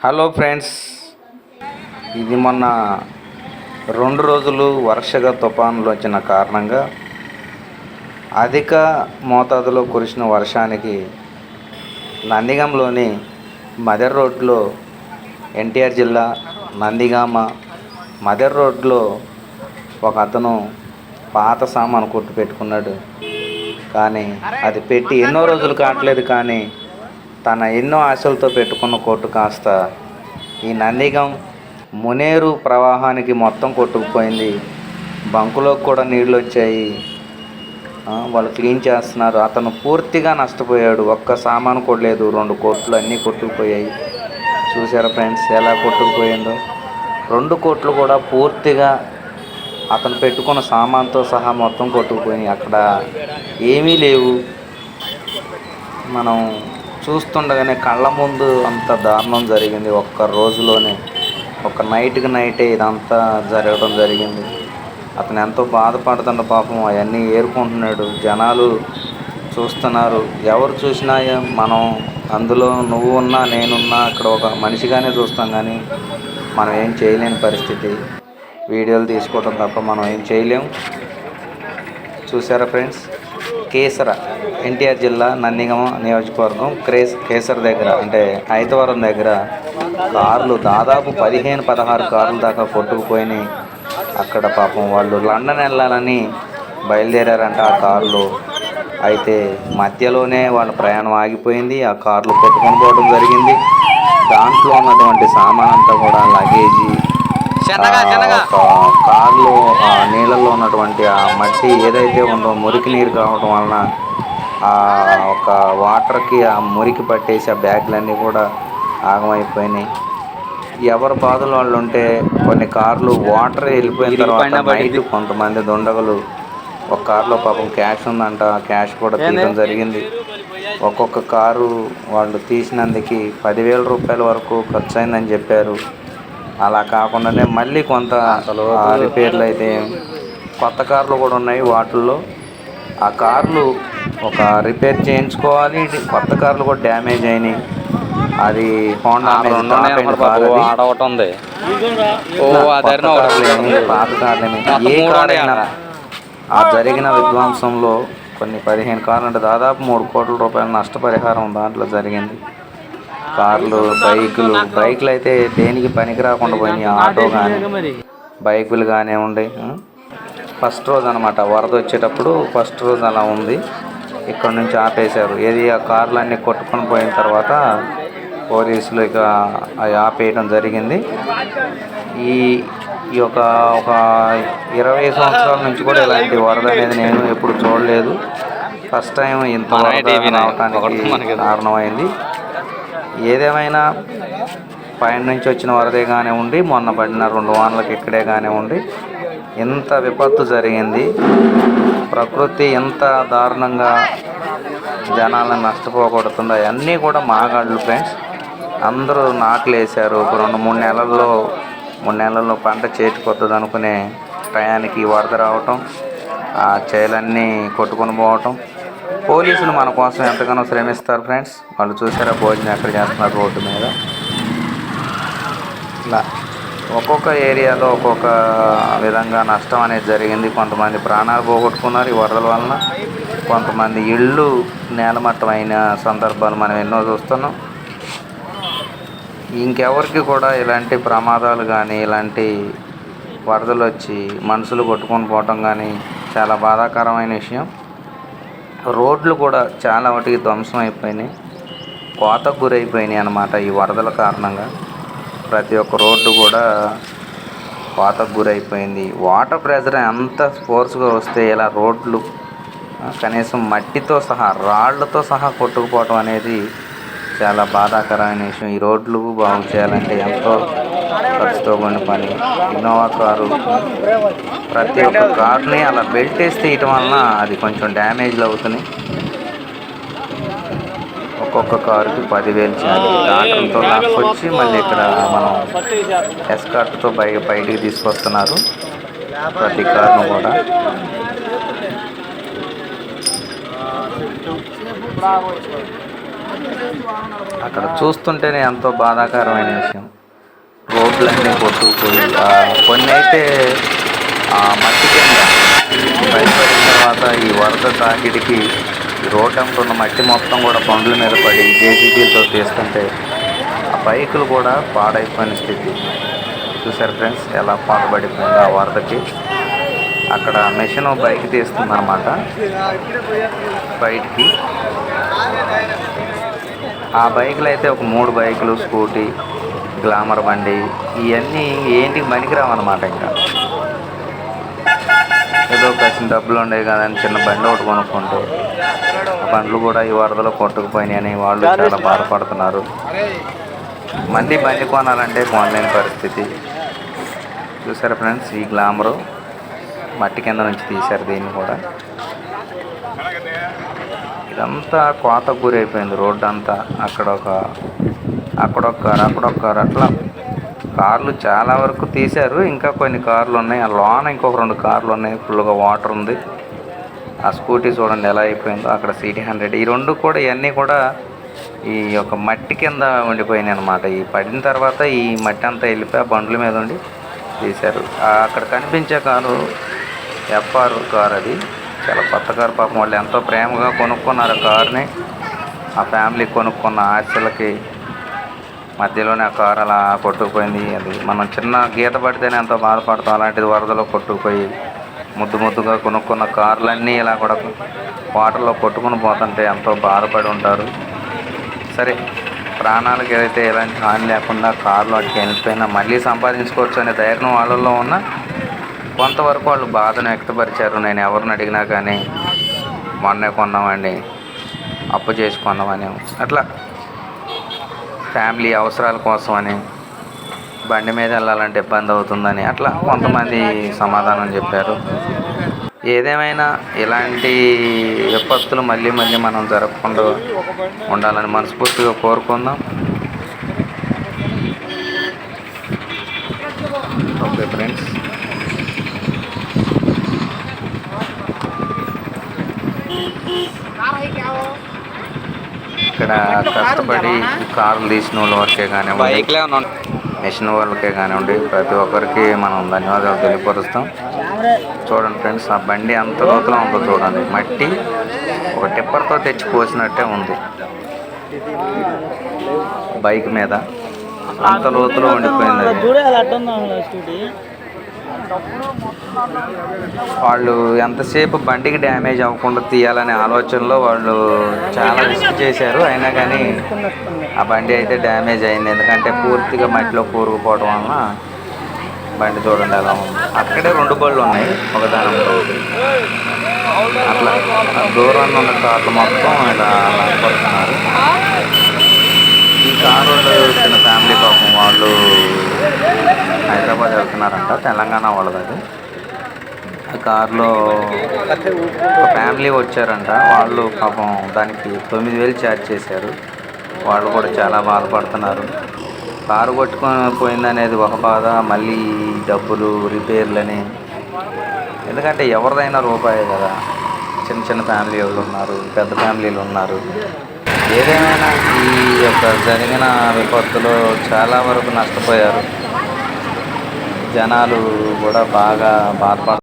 Hello friends ఇది మొన్న రెండు రోజులు వరుసగా తుఫానులు వచ్చిన కారణంగా అధిక మోతాదులో కురిసిన వర్షానికి నందిగంలోని మదర్ రోడ్లో ఎన్టీఆర్ జిల్లా నందిగామ మదర్ రోడ్లో ఒక అతను పాత సామాను కొట్టు పెట్టుకున్నాడు. కానీ అది పెట్టి ఎన్నో రోజులు కావట్లేదు కానీ తన ఎన్నో ఆశలతో పెట్టుకున్న కొట్టు కాస్త ఈ నందిగం మునేరు ప్రవాహానికి మొత్తం కొట్టుకుపోయింది. బంకులోకి కూడా నీళ్ళు వచ్చాయి వాళ్ళు క్లీన్ చేస్తున్నారు. అతను పూర్తిగా నష్టపోయాడు. ఒక్క సామాను కూడా లేదు. రెండు కోట్లు అన్నీ కొట్టుకుపోయాయి. చూసారా ఫ్రెండ్స్ ఎలా కొట్టుకుపోయిందో? రెండు కోట్లు కూడా పూర్తిగా అతను పెట్టుకున్న సామాన్తో సహా మొత్తం కొట్టుకుపోయినాయి. అక్కడ ఏమీ లేవు. మనం చూస్తుండగానే కళ్ళ ముందు అంత దారుణం జరిగింది. ఒక్క రోజులోనే ఒక నైట్కి నైటే ఇదంతా జరగడం జరిగింది. అతను ఎంతో బాధపడుతున్న పాపం అవన్నీ ఏరుకుంటున్నాడు. జనాలు చూస్తున్నారు. ఎవరు చూసినా మనం అందులో నువ్వు ఉన్నా నేనున్నా అక్కడ ఒక మనిషిగానే చూస్తాం కానీ మనం ఏం చేయలేని పరిస్థితి. వీడియోలు తీసుకోవడం తప్ప మనం ఏం చేయలేము చూసారా ఫ్రెండ్స్? కేసర ఎన్టీఆర్ జిల్లా నందిగమ నియోజకవర్గం క్రేస్ కేసర దగ్గర అంటే ఐతవరం దగ్గర కార్లు దాదాపు పదిహేను పదహారు కార్లు దాకా కొట్టుకుపోయినాయి. అక్కడ పాపం వాళ్ళు లండన్ వెళ్ళాలని బయలుదేరారంట ఆ కార్లు. అయితే మధ్యలోనే వాళ్ళ ప్రయాణం ఆగిపోయింది. ఆ కార్లు కొట్టుకొని పోవడం జరిగింది. దాంట్లో ఉన్నటువంటి సామాన్ అంతా కూడా లగేజీ కార్లో ఆ నీళ్ళల్లో ఉన్నటువంటి ఆ మట్టి ఏదైతే ఉందో మురికి నీరు కావడం వలన ఆ ఒక వాటర్కి ఆ మురికి పట్టేసి ఆ బ్యాగ్లన్నీ కూడా ఆగమైపోయినాయి. ఎవరి బాధలు వాళ్ళు ఉంటే కొన్ని కార్లు వాటర్ వెళ్ళిపోయిన తర్వాత నైట్ కొంతమంది దుండగులు ఒక కార్లో పాపం క్యాష్ ఉందంట ఆ క్యాష్ కూడా తీయడం జరిగింది. ఒక్కొక్క కారు వాళ్ళు తీసినందుకు పదివేల రూపాయల వరకు ఖర్చు అయిందని చెప్పారు. అలా కాకుండానే మళ్ళీ కొంత ఆ రిపేర్లు అయితే కొత్త కార్లు కూడా ఉన్నాయి వాటిల్లో. ఆ కార్లు ఒక రిపేర్ చేయించుకోవాలి కొత్త కార్లు కూడా డ్యామేజ్ అయినాయి. అది హోండా ఉంది పాత కార్లేమి, ఏ కార్ అయినా ఆ జరిగిన విధ్వంసంలో కొన్ని పదిహేను కార్లు అంటే దాదాపు మూడు కోట్ల రూపాయల నష్టపరిహారం దాంట్లో జరిగింది. కార్లు బైకులు బైకులు అయితే దేనికి పనికి రాకుండా పోయినాయి ఆటో కానీ బైకులు కానీ ఉండే ఫస్ట్ రోజు అనమాట వరద వచ్చేటప్పుడు ఫస్ట్ రోజు అలా ఉంది. ఇక్కడ నుంచి ఆపేశారు. ఏది ఆ కార్లు అన్నీ కొట్టుకొని పోయిన తర్వాత పోలీసులు ఇక అవి ఆపేయడం జరిగింది. ఈ ఈ యొక్క ఒక ఇరవై సంవత్సరాల నుంచి కూడా ఇలాంటి వరద అనేది నేను ఎప్పుడు చూడలేదు. ఫస్ట్ టైం ఇంత వరద మనకి కారణమైంది. ఏదేమైనా పైన నుంచి వచ్చిన వరదే కానివ్వండి మొన్న పడిన రెండు వానలకు ఇక్కడే కానివ్వండి ఇంత విపత్తు జరిగింది ప్రకృతి ఎంత దారుణంగా జనాలను నష్టపోకూడుతుందో అవన్నీ కూడా మాగాళ్ళు ఫ్రెండ్స్. అందరూ నాట్లు వేశారు ఒక రెండు మూడు నెలల్లో మూడు నెలల్లో పంట చేతికి అనుకునే టయానికి వరద రావటం ఆ చేలన్నీ కొట్టుకొని పోవటం పోలీసులు మన కోసం ఎంతగానో శ్రమిస్తారు ఫ్రెండ్స్. వాళ్ళు చూసారా భోజనం ఎక్కడ చేస్తున్నారు రోడ్డు మీద? ఇలా ఒక్కొక్క ఏరియాలో ఒక్కొక్క విధంగా నష్టం అనేది జరిగింది. కొంతమంది ప్రాణాలు పోగొట్టుకున్నారు ఈ వరదల వలన. కొంతమంది ఇళ్ళు నేలమట్టం అయిన సందర్భాలు మనం ఎన్నో చూస్తున్నాం. ఇంకెవరికి కూడా ఇలాంటి ప్రమాదాలు కానీ ఇలాంటి వరదలు వచ్చి మనుషులు కొట్టుకొని పోవటం కానీ చాలా బాధాకరమైన విషయం. రోడ్లు కూడా చాలా వాటికి ధ్వంసం అయిపోయినాయి. కోతకు గురైపోయినాయి అన్నమాట ఈ వరదల కారణంగా. ప్రతి ఒక్క రోడ్డు కూడా కోతకు గురైపోయింది. వాటర్ ప్రెషర్ ఎంత ఫోర్స్గా వస్తే ఇలా రోడ్లు కనీసం మట్టితో సహా రాళ్ళతో సహా కొట్టుకుపోవటం అనేది చాలా బాధాకరమైన విషయం. ఈ రోడ్లు బాగు చేయాలంటే ఎంతో ఖర్చుతో కూడిన పని. ఇన్నోవా కారు ప్రతి ఒక్క కార్ని అలా బెల్ట్ వేసి తీయటం వలన అది కొంచెం డ్యామేజ్లు అవుతున్నాయి. ఒక్కొక్క కారుకి పదివేలు చేయాలి. డాక్టర్లతో లాక్కొచ్చి మళ్ళీ ఇక్కడ మనం ఎస్కార్ట్తో బయ బయటికి తీసుకొస్తున్నారు. ప్రతి కారును కూడా. అక్కడ చూస్తుంటేనే ఎంతో బాధాకరమైన విషయం. రోడ్లన్నీ కొట్టుకుపోయి కొన్ని అయితే మట్టి కింద బయటపడిన తర్వాత ఈ వరద తాకిడికి ఈ రోడ్ అంతా ఉన్న మట్టి మొత్తం కూడా పండ్ల మీద పడి జేసీబీలతో తీసుకుంటే ఆ బైకులు కూడా పాడైపోయిన స్థితి. చూసారు ఫ్రెండ్స్ ఎలా పాడబడిపోయింది ఆ వరదకి. అక్కడ మెషిన్ బైక్ తీస్తుందన్నమాట. బయటికి. ఆ బైకులు అయితే ఒక మూడు బైకులు స్కూటీ గ్లామర్ బండి ఇవన్నీ ఏంటికి పనికిరావు అనమాట ఇంకా. ఏదో కాసిన డబ్బులు ఉండేవి కదని చిన్న బండి ఒకటి కొనుక్కుంటే బండ్లు కూడా ఈ వరదలో కొట్టుకుపోయినాయని వాళ్ళు చాలా బాధపడుతున్నారు. మళ్ళీ బండి కొనాలంటే కొనలేని పరిస్థితి. చూసారా ఫ్రెండ్స్ ఈ గ్లామరు మట్టి కింద నుంచి తీశారు దీన్ని కూడా. ఇదంతా కోత గురైపోయింది రోడ్డు అంతా అక్కడ ఒక అక్కడ ఒక కారు అక్కడ ఒక కారు అట్లా కార్లు చాలా వరకు తీశారు. ఇంకా కొన్ని కార్లు ఉన్నాయి ఆ లోన ఇంకొక రెండు కార్లు ఉన్నాయి ఫుల్గా వాటర్ ఉంది. ఆ స్కూటీ చూడండి ఎలా అయిపోయిందో. అక్కడ సిటీ హండ్రెడ్. ఈ రెండు కూడా ఇవన్నీ కూడా ఈ యొక్క మట్టి కింద ఉండిపోయినాయి అనమాట ఈ పడిన తర్వాత ఈ మట్టి అంతా వెళ్ళిపోయి ఆ బండ్ల మీద ఉండి తీశారు. అక్కడ కనిపించే కారు ఎఫ్ఆర్ కార్ అది. చాలా కొత్త కారు పాపం. వాళ్ళు ఎంతో ప్రేమగా కొనుక్కున్నారు ఆ కార్ని. ఆ ఫ్యామిలీ కొనుక్కున్న ఆశలకి మధ్యలోనే ఆ కారు అలా కొట్టుకుపోయింది. అది మనం చిన్న గీత పడితేనే ఎంతో బాధపడతాం. అలాంటిది వరదలో కొట్టుకుపోయి ముద్దు ముద్దుగా కొనుక్కున్న కార్లన్నీ ఇలా కూడా వాటర్లో కొట్టుకుని పోతుంటే ఎంతో బాధపడి ఉంటారు. సరే ప్రాణాలకి ఏదైతే ఎలాంటి హాని లేకుండా కార్లు అటు వెళ్ళిపోయినా మళ్ళీ సంపాదించుకోవచ్చు అనే ధైర్యం వాళ్ళల్లో ఉన్న కొంతవరకు వాళ్ళు బాధను వ్యక్తపరిచారు. నేను ఎవరిని అడిగినా కానీ మొన్నే కొన్నామండి అప్పు చేసుకున్నామని అట్లా ఫ్యామిలీ అవసరాల కోసం అని బండి మీద వెళ్ళాలంటే ఇబ్బంది అవుతుందని అట్లా కొంతమంది సమాధానం చెప్పారు. ఏదేమైనా ఇలాంటి విపత్తులు మళ్ళీ మళ్ళీ మనం జరగకుండా ఉండాలని మనస్ఫూర్తిగా కోరుకుందాం. Okay friends. ఇక్కడ కష్టపడి కార్లు తీసిన వాళ్ళ వరకే కానివ్వండి మెషిన్ వాళ్ళకే కానివ్వండి ప్రతి ఒక్కరికి మనం ధన్యవాదాలు తెలియపరుస్తాం. చూడండి ఫ్రెండ్స్ ఆ బండి అంత లోతులో ఉందో చూడండి. మట్టి ఒక టిప్పర్తో తెచ్చి పోసినట్టే ఉంది. బైక్ మీద. అంత లోతులో ఉండిపోయింది. వాళ్ళు ఎంతసేపు బండికి డ్యామేజ్ అవ్వకుండా తీయాలనే ఆలోచనలో వాళ్ళు చాలా రిస్క్ చేశారు. అయినా కానీ ఆ బండి అయితే డ్యామేజ్ అయింది. ఎందుకంటే పూర్తిగా మట్టిలో కూరుకుపోవడం వలన బండి చూడండి ఎలా ఉంది. అక్కడే రెండు బళ్ళు ఉన్నాయి. ఒకదాని ఒకటి. అట్లా దూరాన్ని ఉన్న కార్లు మొత్తం ఇలా పడుతున్నారు ఈ కారు చిన్న ఫ్యామిలీ పాపం వాళ్ళు హైదరాబాద్ వెళ్తున్నారంట తెలంగాణ వాళ్ళది అది. ఆ కారులో ఒక ఫ్యామిలీ వచ్చారంట. వాళ్ళు పాపం దానికి తొమ్మిది వేలు ఛార్జ్ చేశారు. వాళ్ళు కూడా చాలా బాధపడుతున్నారు. కారు కొట్టుకొని పోయిందనేది ఒక బాధ మళ్ళీ డబ్బులు రిపేర్లని. ఎందుకంటే ఎవరిదైనా రూపాయే కదా. చిన్న చిన్న ఫ్యామిలీ వాళ్ళు ఉన్నారు పెద్ద ఫ్యామిలీలు ఉన్నారు. ఏదేమైనా ఈ యొక్క జరిగిన విపత్తులో చాలా వరకు నష్టపోయారు. జనాలు కూడా బాగా బాధపడుతున్నారు.